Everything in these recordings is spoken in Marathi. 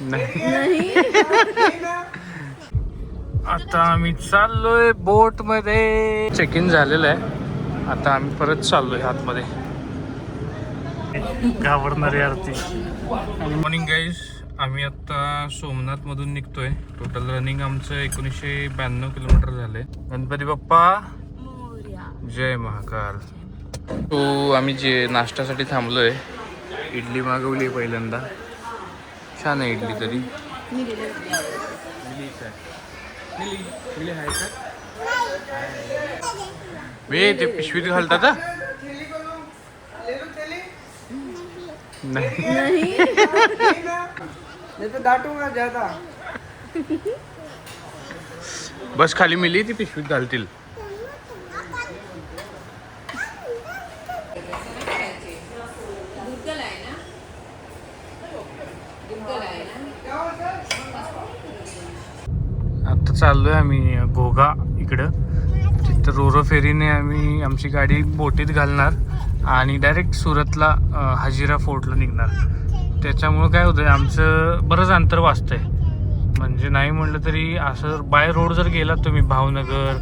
नाही. आता आम्ही चाललोय बोटमध्ये चेक इन झालेलं आहे. आता आम्ही परत चाललोय आतमध्ये. घाबरणारी आरती. मॉर्निंग गाईज आम्ही आता सोमनाथ मधून निघतोय. टोटल रनिंग आमचं एकोणीसशे ब्याण्णव किलोमीटर झाले गणपती बाप्पा. जय महाकाल. तो आम्ही जे नाश्त्यासाठी थांबलोय इडली मागवली पहिल्यांदा. छान आहे इडली तरी. वे ते पिशवीत घालतात? नाही. नहीं. तो डांटूंगा ज्यादा बस खाली मिली ती पिशवीत घालतील. चाललो आहे आम्ही घोगा इकडं. तिथं रोरो फेरीने आम्ही आमची गाडी बोटीत घालणार आणि डायरेक्ट सुरतला हाजिरा हजिरा फोर्टला निघणार. त्याच्यामुळं काय होतं आमचं बरंच अंतर वाचतंय. म्हणजे नाही म्हणलं तरी असं बाय रोड जर गेलात तुम्ही भावनगर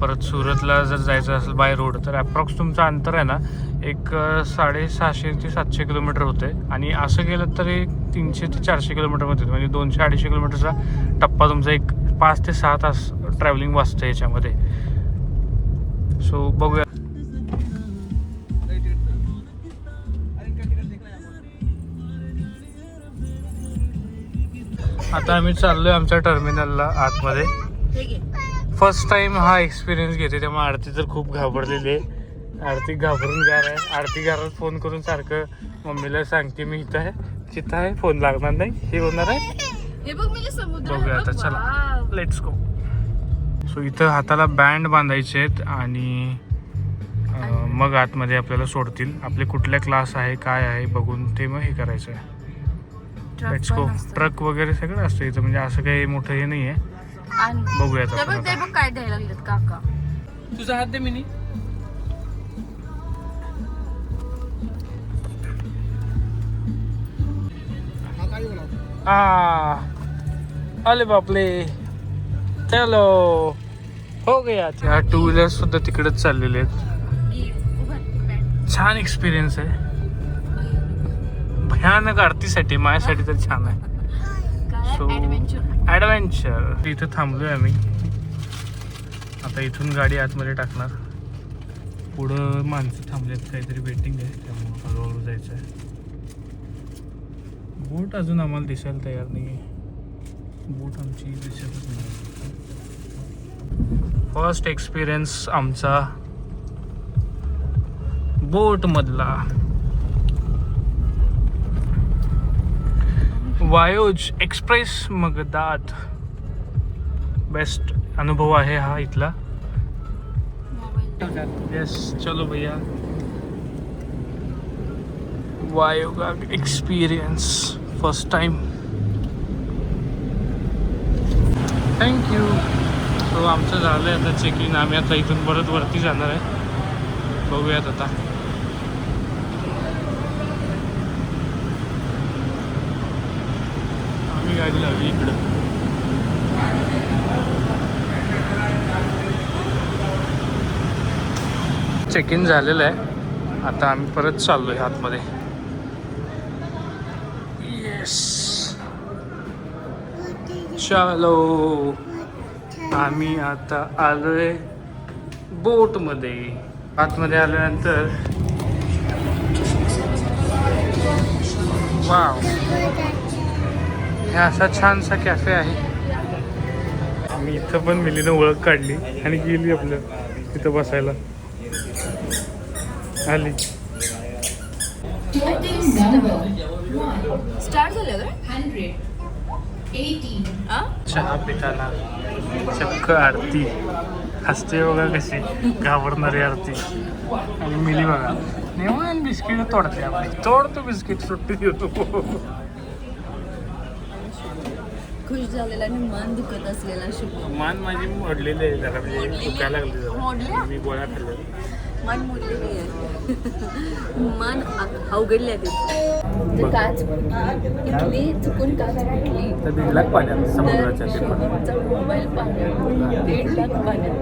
परत सुरतला जर जायचं असेल बाय रोड तर अप्रॉक्स तुमचं अंतर आहे ना एक साडेसहाशे ते सातशे किलोमीटर होते आणि असं गेलं तरी तीनशे ते चारशे किलोमीटरमध्ये म्हणजे दोनशे अडीचशे किलोमीटरचा टप्पा तुमचा एक पाच ते सहा तास ट्रॅव्हलिंग वाचतं याच्यामध्ये. सो बघूया. आता आम्ही चाललोय आमच्या टर्मिनलला आतमध्ये. फर्स्ट टाइम हा एक्सपिरियन्स घेते त्यामुळे आरती तर खूप घाबरलेली आहे. आरती घाबरून गार आहे आरती घरात फोन करून सारखं मम्मीला सांगते मी इथं आहे. तिथं आहे फोन लागणार नाही. हे होणार आहे. हे बघ मी समुद्र बघूया आता. चला. लेट्स गो सो इथं हाताला बँड बांधायचे आहेत आणि मग आतमध्ये आपल्याला सोडतील. आपले कुठले क्लास आहे काय आहे बघून ते मग हे करायचं आहे. Truck let's go. ट्रक वगैरे सगळं असतं इथं. म्हणजे असं काही मोठं हे नाही आहे आणि बघूयात काय द्यायला लागलेत काका. तुझा हात दे मिनी. आ अरे बापले. चलो. हो गया त्या टू व्हीलर सुद्धा तिकडेच चाललेले आहेत. छान एक्सपिरियन्स आहे. भयानक आरतीसाठी माझ्यासाठी तर छान आहे. सो ऍडव्हेंचर ॲडव्हेंचर इथं थांबलोय आम्ही. आता इथून गाडी आतमध्ये टाकणार. पुढं माणसं थांबलेत काहीतरी वेटिंग आहे त्यामुळे हळूहळू जायचं आहे बोट अजून आम्हाला दिसायला तयार नाही आहे बोट आमची दिसतच नाही. फर्स्ट एक्सपिरियन्स आमचा बोटमधला. वायोज एक्सप्रेस मगदात बेस्ट अनुभव आहे हा इथला. यस चलो भैया. वायोगा experience first time thank you so आमचं झालं आहे आता चेक इन आम्ही आता इथून परत वरती जाणार आहे. बघूयात आता. आम्ही गाडी लावली इकडं. चेक इन झालेलं आहे. आता आम्ही परत चाललो आहे आतमध्ये. येस चलो. आम्ही आता आलोय बोटमध्ये. आतमध्ये आल्यानंतर वाव. हे असा छानसा कॅफे आहे. आम्ही इथं पण मिलीनं ओळख काढली आणि गेली आपलं तिथं बसायला. आली. स्टार्ट झालं चहा पिताना चक्क आरती. हसते बघा कशी. घाबरणारी आरती. आणि मिली बघा. निवान बिस्किट तोडते आपली. तोडतो बिस्किट सुट्टी देतो. खुश झालेला आणि मन दुखत असलेला शुभ मान माझी मोडलेली आहे जरा. म्हणजे दुखायला लागली मोडली? जरा मी गोळ्या खाल्ल्या. मन मोडले नाही आहे. मन अवघडले ते काच. इथली चुकून काच फुटली. तर दीड लाख पाण्यात समुद्राच्या मोबाईल पाण्यात. दीड लाख पाण्यात.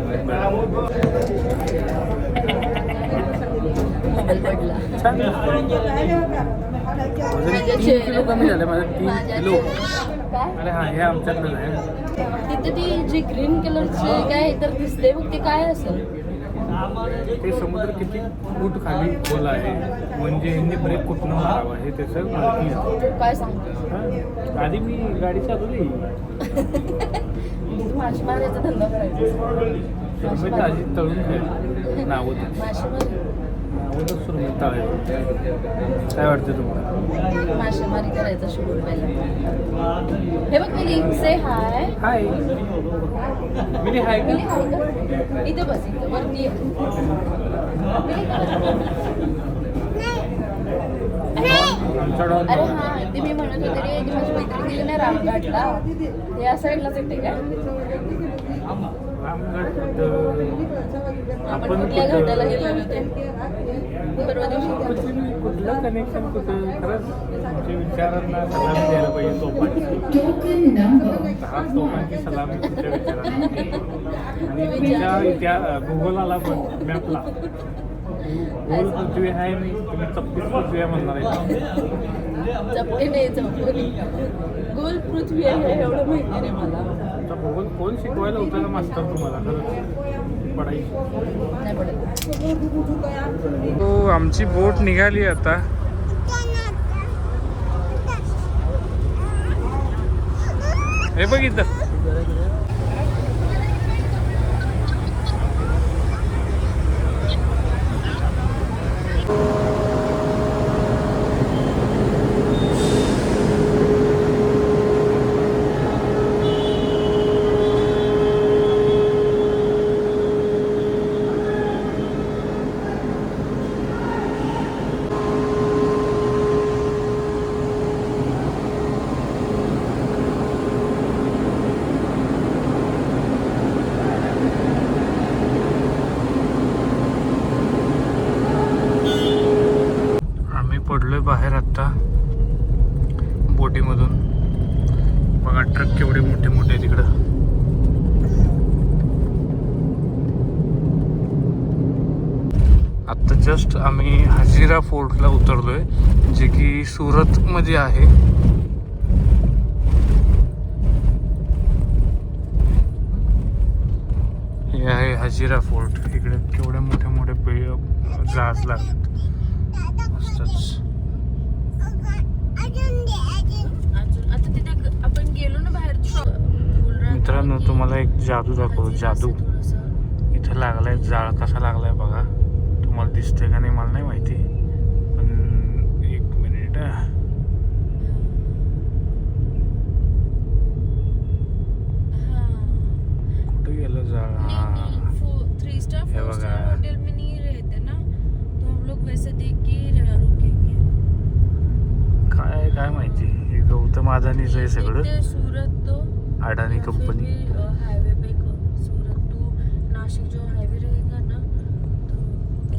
मोबाईल पडला. तीन किलो कमी झाले माझं तीन माझ्या किलो. चेहऱ्यावर- काय? अरे हा हे आमच्यातलं आहे. तिथे ती जी ग्रीन कलरची काय तर दिसते बघ ते काय असेल? ते समुद्र किती फूट खाली खोल आहे? म्हणजे ह्यांनी ब्रेक कुठनं मारावा? हे त्याचं माहिती. काय सांगतो? आधी मी गाडी चालवली. मासेमारीचा धंदा करायचा. ताजी तळून घ्या नावं नावं तळायची काय वाटतं तुम्हाला? मासेमारी करायचा शुगर पहिला. हे बघ से हाय हाय मिली हाय इथे बस इथे वरती अरे हा ते मी म्हणत होते रे ती माझी मैत्रीण गेली ना रामघाटला ते या साईडलाच येते काय? आपण कुठल्या कुठं- घाटाला गेलेलो ते परवा दिवशी कुठलं कनेक्शन कुठं खरंच तुमच्या विचारांना सलामी द्यायला पाहिजे तोफांची दहा सोपांची सलामी तुमच्या विचारांना आणि तुमच्या इतिहा पण मॅपला गोल पृथ्वी आहे मी तुम्ही चप्पीस पृथ्वी आहे म्हणणार आहे नाही गोल पृथ्वी आहे एवढं माहिती नाही मला आता भूगोल कोण शिकवायला होतं मास्टर मास्तर तुम्हाला खरंच हो आमची बोट निघाली आता. हे बघितलं आत्ता जस्ट आम्ही हजिरा फोर्टला उतरलो आहे जे की सुरतमध्ये आहे. हे आहे हजिरा फोर्ट. इकडे केवढे मोठे मोठे पे जहाज लागतात मस्तच. मित्रांनो तुम्हाला एक जादू दाखवतो. जादू. इथं लागलाय जाळ. कसा लागलाय बघा. तुम्हाला दिसतंय का नाही मला नाही माहिती. पण एक मिनिट. कुठे गेलं हा थ्री स्टार फोर बघा. स्टार होटल में नहीं रहते ना. तो हम लोग वैसे देख के रह- रुकेंगे. काय काय माहिती? हे गौतम अदानीचं आहे सगळं. सूरत तो. अडानी कंपनी हाईवे पे सूरत टू नासिक जो हे बघ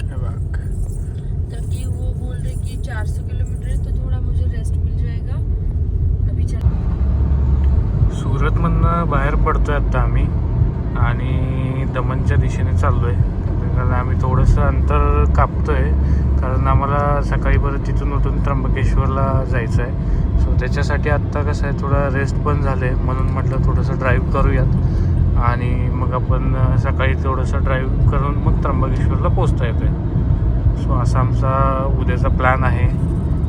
ताकि वो बोल रहे कि 400 किलोमीटर है तो थोड़ा मुझे रेस्ट मिल जाएगा। अभी चल सुरतमधनं बाहेर पडतोय आता आम्ही आणि दमनच्या दिशेने चाललोय. कारण आम्ही थोडंसं अंतर कापतोय कारण आम्हाला सकाळी परत तिथून उठून त्र्यंबकेश्वरला जायचं आहे सो त्याच्यासाठी आत्ता कसं आहे थोडा रेस्ट पण झालं आहे म्हणून म्हटलं थोडंसं ड्राईव्ह करूयात. आपण सकाळी थोडंसं ड्राईव्ह करून मग त्र्यंबकेश्वरला पोचता येतोय. सो असा आमचा उद्याचा प्लॅन आहे.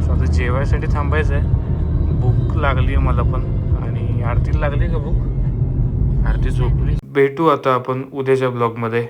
सो आता जेवायसाठी थांबायचं आहे भूक लागली आहे मला पण. आणि आरतीला लागली का भूक? आरती झोपली. भेटू आता आपण उद्याच्या ब्लॉगमध्ये